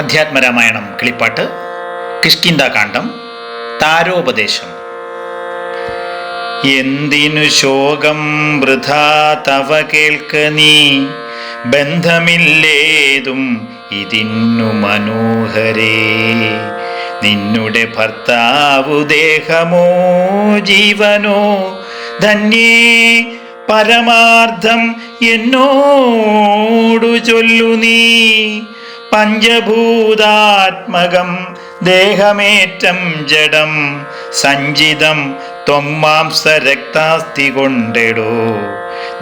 അധ്യാത്മരാമായണം കിളിപ്പാട്ട് കിഷ്കിന്താകാന്ഡം താരോപദേശം. എന്തിനു ശോകം വൃഥാ തവ കേൾക്ക നീ? ബന്ധമില്ലേതും ഇതിന്നു മനോഹരേ. നിന്നുടെ ഭർത്താവു ദേഹമോ ജീവനോ? ധന്യേ പരമാർത്ഥം എന്നോടു ചൊല്ലു നീ. പഞ്ചഭൂതാത്മകം ദേഹമേറ്റം ജഡം സഞ്ചിതം ത്വങ്മാംസ രക്താസ്തി കൊണ്ടെടോ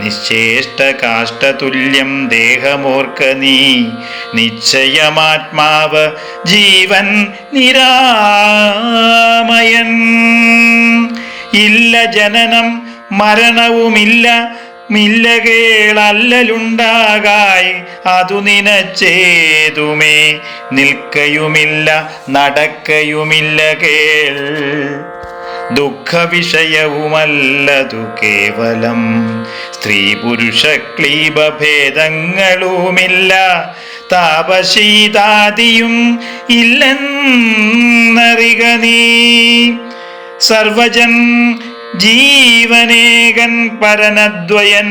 നിശ്ചേഷ്ട കാഷ്ടതുല്യം ദേഹമോർക്ക നീ. നിശ്ചയമാത്മാവ് ജീവൻ നിരാമയൻ. ഇല്ല ജനനം മരണവുമില്ല മില്ലകേളല്ലലുണ്ടാകായി അതു നിനച്ചേതുമേ. നിൽക്കയുമില്ല നടക്കയുമില്ല കേൾ. ദുഃഖവിഷയവുമല്ലതു കേവലം. സ്ത്രീ പുരുഷ ക്ലീബഭേദങ്ങളുമില്ല താപശീതാദിയും ഇല്ലെന്നറിക നീ. സർവജൻ ജീവനേകൻ പരനദ്വയൻ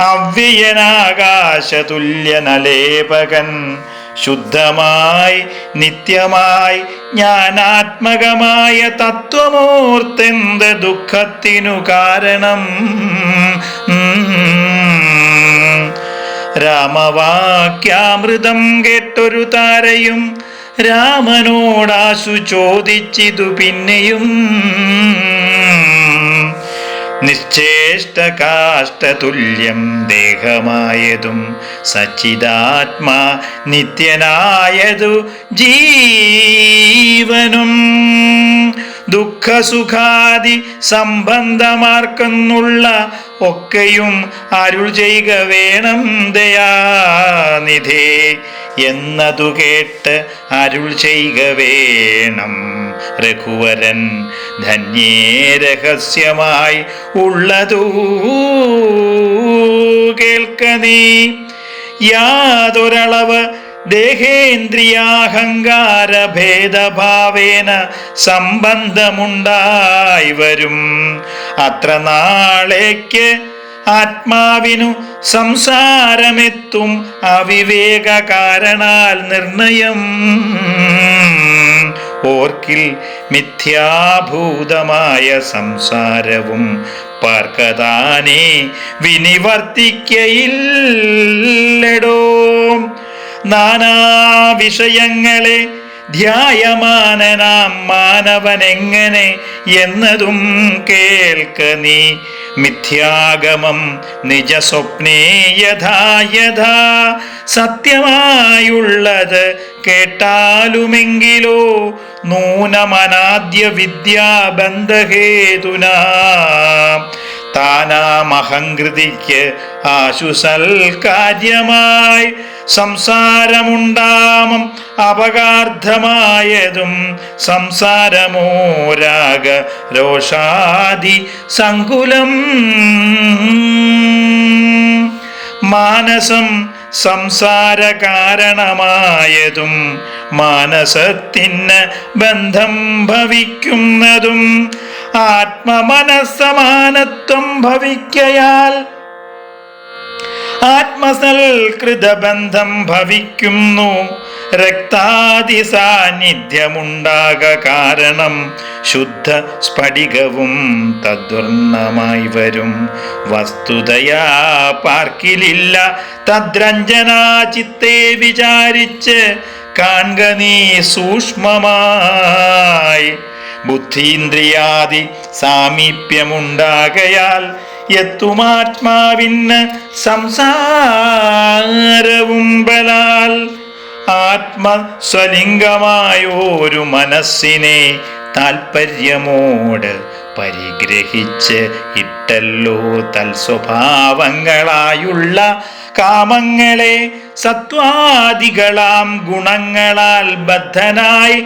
അവ്യയനാകാശതുല്യനലേപകൻ ശുദ്ധമായി നിത്യമായി ജ്ഞാനാത്മകമായ തത്വമൂർത്തെന്ത് ദുഃഖത്തിനു കാരണം. രാമവാക്യാമൃതം കേട്ടൊരു താരയും രാമനോടാശു ചോദിച്ചിതു പിന്നെയും. നിശ്ചേഷ്ടകാഷ്ടതുല്യം ദേഹമായതും സച്ചിദാത്മാ നിത്യനായതു ജീവനും. ദുഃഖസുഖാദി സംബന്ധമാർക്കെന്നുള്ള ഒക്കെയും അരുൾ ചെയ്യുക വേണം ദയാനിധേ എന്നതു കേട്ട് അരുൾ ചെയ്യുക വേണം. രഘുവരൻ ധന്യേ രഹസ്യമായി ഉള്ളതൂ. കേൾക്ക നീ. യാതൊരളവ് ദേഹേന്ദ്രിയാഹങ്കാര ഭേദഭാവേന സംബന്ധമുണ്ടായി വരും. അത്ര നാളേക്ക് ആത്മാവിനു സംസാരമെത്തും അവിവേക കാരണാൽ നിർണയം. ഓർക്കിൽ മിഥ്യാഭൂതമായ സംസാരവും പാർക്കതാനേ വിനിവർത്തിക്കയില്ലടോ. നാനാ വിഷയങ്ങളെ ധ്യായമാനനാം മാനവനെങ്ങനെ എന്നതും കേൾക്ക നീ. മിഥ്യാഗമം നിജസ്വപ്നേ യഥാ യഥാ സത്യമായുള്ളത് കേട്ടാലുമെങ്കിലോ നൂനമനാദ്യ വിദ്യാബന്ധഹേതുന. താനാമഹങ്കൃതിക്ക് ആശുസൽ കാര്യമായി സംസാരമുണ്ടാമം അപകാർത്ഥമായതും സംസാരമോ രാഗ രോഷാദി സങ്കുലം. മാനസം സംസാര കാരണമായതും മാനസത്തിന് ബന്ധം ഭവിക്കുന്നതും ആത്മമനസ്സമാനത്വം ഭവിക്കയാൽ ആത്മസൽകൃതബന്ധം ഭവിക്കുന്നു. രക്താതി സാന്നിധ്യമുണ്ടാക കാരണം ശുദ്ധ സ്ഫടികവും തദ്വർണമായി വരും. വസ്തുതയാ പാർക്കിലില്ല തദ്രഞ്ജനാ ചിത്തെ വിചാരിച്ച് കാൺക നീ സൂക്ഷ്മമായി. ബുദ്ധീന്ദ്രിയാദി സാമീപ്യമുണ്ടാകയാൽ എത്തുമാത്മാവിന് സംസാരവും ബലാൽ ആത്മസ്വലിംഗമായോരു മനസ്സിനെ താൽപ്പര്യമോട് പരിഗ്രഹിച്ച് ഇട്ടല്ലോ തൽസ്വഭാവങ്ങളായുള്ള കാമങ്ങളെ സത്വാദികളാം ഗുണങ്ങളാൽ ബദ്ധനായി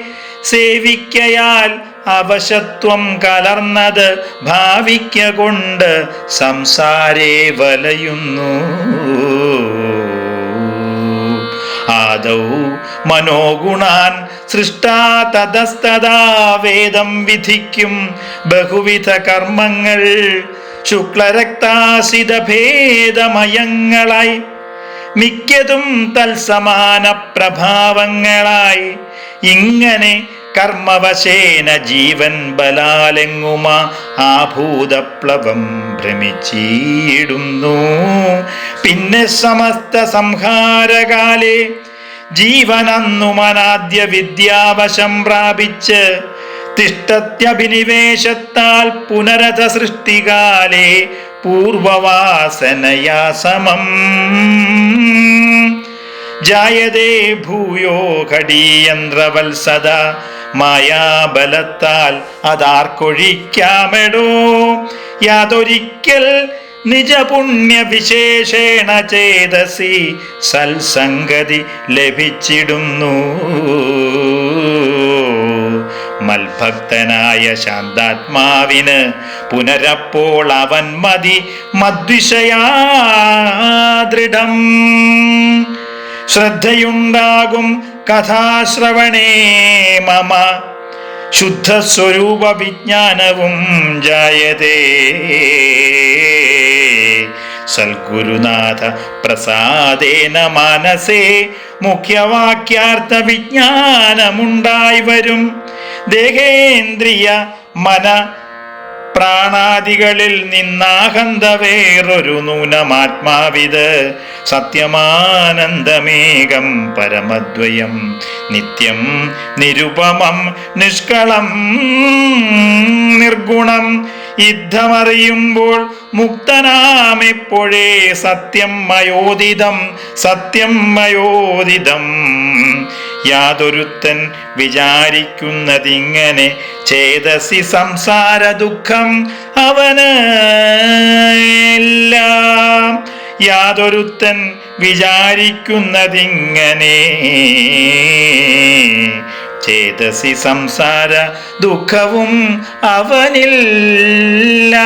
സേവിക്കയാൽ അവശത്വം കലർന്നത് ഭാവിക്ക കൊണ്ട് സംസാരേ വലയുന്നു. ആദൗ മനോഗുണാൻ സൃഷ്ടാ തതസ്തദാ വേദം വിധിക്കും. ബഹുവിധ കർമ്മങ്ങൾ ശുക്ലരക്താസിത ഭേദമയങ്ങളായി മിക്കതും തൽസമാന പ്രഭാവങ്ങളായി. ഇങ്ങനെ കർമ്മവശേന ജീവൻ ബലാലെങ്ങുമ? ആഭൂതപ്ലവം ഭ്രമിച്ചിടുന്നു. പിന്നെ സമസ്ത സംഹാരകാലേ ജീവനന്നുമനാദ്യ വിദ്യാവശം പ്രാപിച്ച് തിഷ്ടത്യഭിനിവേശത്താൽ പുനരഥ സൃഷ്ടികാലേ പൂർവവാസനയാ സമം. ജായതേ ഭൂയോ ഘടീയന്ത്രവത്സദ മായാബലത്താൽ അതാർക്കൊഴിക്കാമെടോ? യാതൊരിക്കൽ നിജപുണ്യ വിശേഷേണ ചേതസി സൽസംഗതി ലഭിച്ചിടുന്നു. മൽഭക്തനായ ശാന്താത്മാവിന് പുനരപ്പോൾ അവൻ മതി മദ്വിഷയാദൃഢം. ശ്രദ്ധയുണ്ടാകും കഥാശ്രവണേ മമ. ശുദ്ധസ്വരൂപ വിജ്ഞാനവും ജായതേ. സൽഗുരുനാഥ പ്രസാദേന മനസേ മുഖ്യവാക്യാർത്ഥ വിജ്ഞാനമുണ്ടായി വരും. ദേഹേന്ദ്രിയ മന പ്രാണാദികളിൽ നിന്നാഹന്ത വേറൊരു നൂനമാത്മാവിത്. സത്യമാനന്ദമേകം പരമദ്വയം. നിത്യം നിരുപമം നിഷ്കളം നിർഗുണം. യുദ്ധമറിയുമ്പോൾ മുക്തനാമെപ്പോഴേ സത്യം മയോദിതം സത്യം മയോദിതം. യാതൊരുത്തൻ വിചാരിക്കുന്നതിങ്ങനെ ചേതസി സംസാര ദുഃഖം അവന് എല്ലാം. യാതൊരുത്തൻ വിചാരിക്കുന്നതിങ്ങനെ ചേതസി സംസാര ദുഃഖവും അവനില്ല.